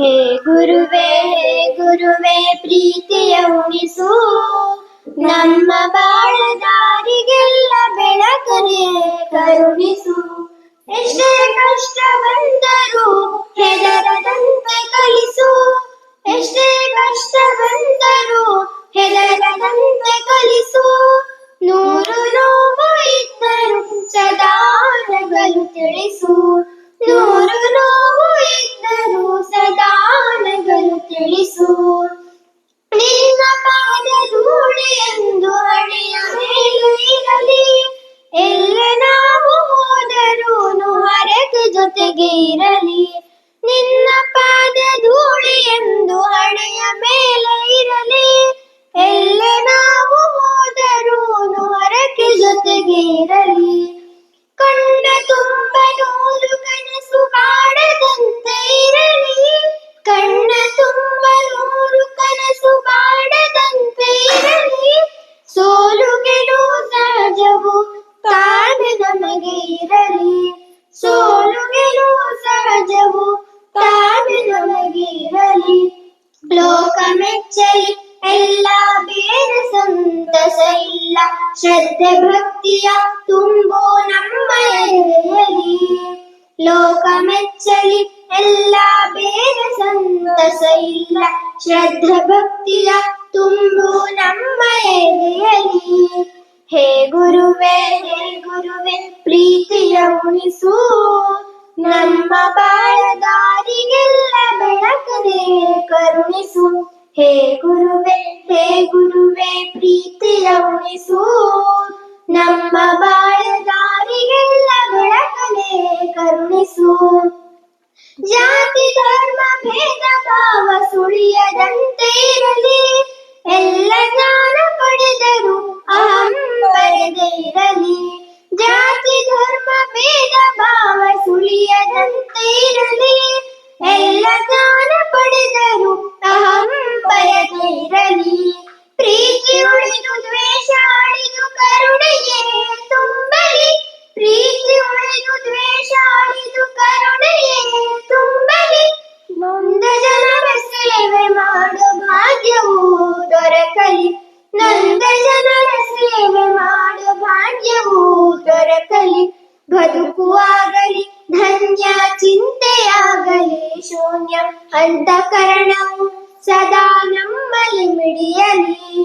ಹೇ ಗುರುವೇ ಹೇ ಗುರುವೇ, ಪ್ರೀತಿಯ ಉಣಿಸು. ನಮ್ಮ ಬಾಳದಾರಿಗೆಲ್ಲ ಬೆಳಕನೆ ಕರುಣಿಸು. ಎಷ್ಟೇ ಕಷ್ಟ ಬಂದರೂ ಹೆದರದಂತೆ ಕಲಿಸು. ಎಷ್ಟೇ ಕಷ್ಟ ಬಂದರೂ ಹೆದರದಂತೆ ಜೊತೆಗೆ ಇರಲಿ ನಿನ್ನ ಪಾದ ಧೂಳಿ ಎಂದು ಹಣೆಯ ಮೇಲೆ ಲೋಕ ಮೆಚ್ಚಲಿ ಎಲ್ಲ ಬೇರೆ ಸಂತಸ ಇಲ್ಲ ಶ್ರದ್ಧೆ ಭಕ್ತಿಯ ತುಂಬೋ ನಮ್ಮ ಎದೆಯಲ್ಲಿ ಲೋಕ ಮೆಚ್ಚಲಿ ಎಲ್ಲ ಬೇರೆ ಸಂತಸ ಇಲ್ಲ ಶ್ರದ್ಧೆ ಭಕ್ತಿಯ ತುಂಬು ನಮ್ಮ ಎದೆಯಲ್ಲಿ ಹೇ ಗುರುವೇ ಹೇ ಗುರುವೇ ಪ್ರೀತಿಯ ಉಣಿಸು ನಮ್ಮ ಬಾಳ ದಾರಿಗೆಲ್ಲ ಬೆಳಕನೆ ಕರುಣಿಸು ಹೇ ಗುರುವೇ ಹೇ ಗುರುವೇ, ಪ್ರೀತಿಯ ಉಣಿಸು ನಮ್ಮ ಬಾಳದಾರಿಗೆಲ್ಲ ಬೆಳಕನೆ ಕರುಣಿಸು. ಜಾತಿ, ಧರ್ಮ, ಭೇದ, ಭಾವ ಸುಳಿಯದಂತೆ ಇರಲಿ. ಎಲ್ಲ ಜ್ಞಾನ ಪಡೆದರು ಅಹಂ ಬರದೇ ಇರಲಿ. ಜಾತಿ, ಧರ್ಮ, ಭೇದ ದೊರಕಲಿ ಬದುಕುವಾಗಲಿ ಧನ್ಯ ಚಿಂತೆಯಾಗಲಿ ಶೂನ್ಯ ಅಂತಃಕರಣವು ಸದಾ ನಮ್ಮಲ್ಲಿ ಮಿಡಿಯಲಿ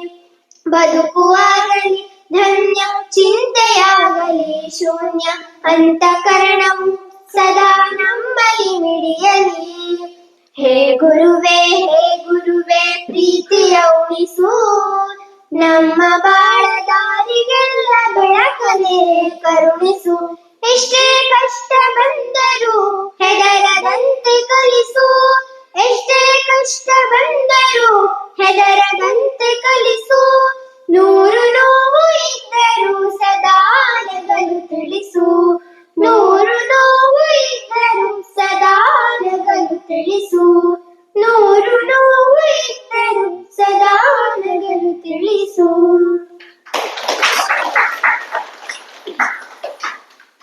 ಬದುಕುವಾಗಲಿ ಧನ್ಯ ಚಿಂತೆಯಾಗಲಿ ಶೂನ್ಯ ಅಂತಃಕರಣವು ಸದಾ ನಮ್ಮಲ್ಲಿ ಮಿಡಿಯಲಿ ಹೇ ಗುರುವೇ ಹೇ ಗುರುವೇ ಪ್ರೀತಿಯ ಉಳಿಸು ನಮ್ಮ ಬಾಳ ದಾರಿಗೆಲ್ಲ ಬೆಳಕನೆ ಕರುಣಿಸು. ಎಷ್ಟೇ ಕಷ್ಟ ಬಂದರೂ ಹೆದರದಂತೆ ಕಲಿಸು. ಎಷ್ಟೇ ಕಷ್ಟ ಬಂದರೂ ಹೆದರದಂತೆ ಕಲಿಸು. So.